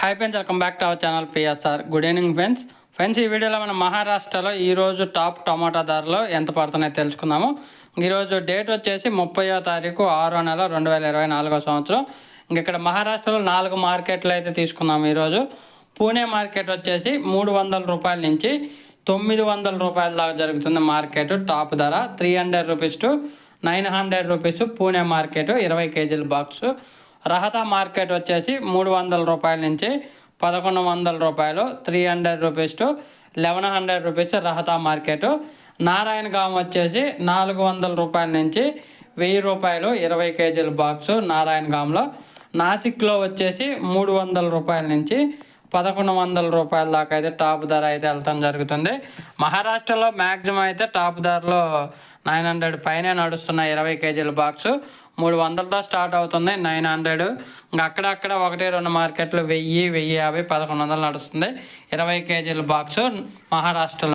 Hi friends welcome back to our channel PSR good evening friends friends ఈ వీడియోలో మనం మహారాష్ట్రలో ఈరోజు టాప్ టమాటా ధరలు ఎంత పడుతున్నాయో తెలుసుకుందాము. ఈరోజు డేట్ వచ్చేసి ముప్పయో తారీఖు ఆరో నెల రెండు వేల ఇరవై నాలుగో సంవత్సరం. ఇంక ఇక్కడ మహారాష్ట్రలో నాలుగు మార్కెట్లు అయితే తీసుకున్నాము ఈరోజు పూణే మార్కెట్ వచ్చేసి మూడు వందల రూపాయల నుంచి తొమ్మిది వందల రూపాయల దాకా జరుగుతుంది మార్కెట్. టాప్ ధర three hundred rupees to nine hundred rupees. Pune market ఇరవై కేజీల బాక్సు. రహత మార్కెట్ వచ్చేసి మూడు వందల రూపాయల నుంచి పదకొండు వందల రూపాయలు three hundred rupees to eleven hundred rupees Rahata market. Narayangaon వచ్చేసి నాలుగు వందల రూపాయల నుంచి వెయ్యి రూపాయలు ఇరవై కేజీల బాక్సు నారాయణగాంలో నాసిక్లో వచ్చేసి మూడు వందల రూపాయల నుంచి పదకొండు వందల రూపాయల దాకా అయితే టాప్ ధర అయితే వెళ్తాం జరుగుతుంది. మహారాష్ట్రలో మ్యాక్సిమం అయితే టాప్ ధరలో నైన్ హండ్రెడ్ పైనే నడుస్తున్నాయి ఇరవై కేజీల బాక్స్. మూడు వందలతో స్టార్ట్ అవుతుంది నైన్ హండ్రెడ్. ఇంకా అక్కడక్కడ ఒకటి రెండు మార్కెట్లు వెయ్యి వెయ్యి యాభై పదకొండు వందలు నడుస్తుంది. ఇరవై కేజీల బాక్స్ మహారాష్ట్రలో.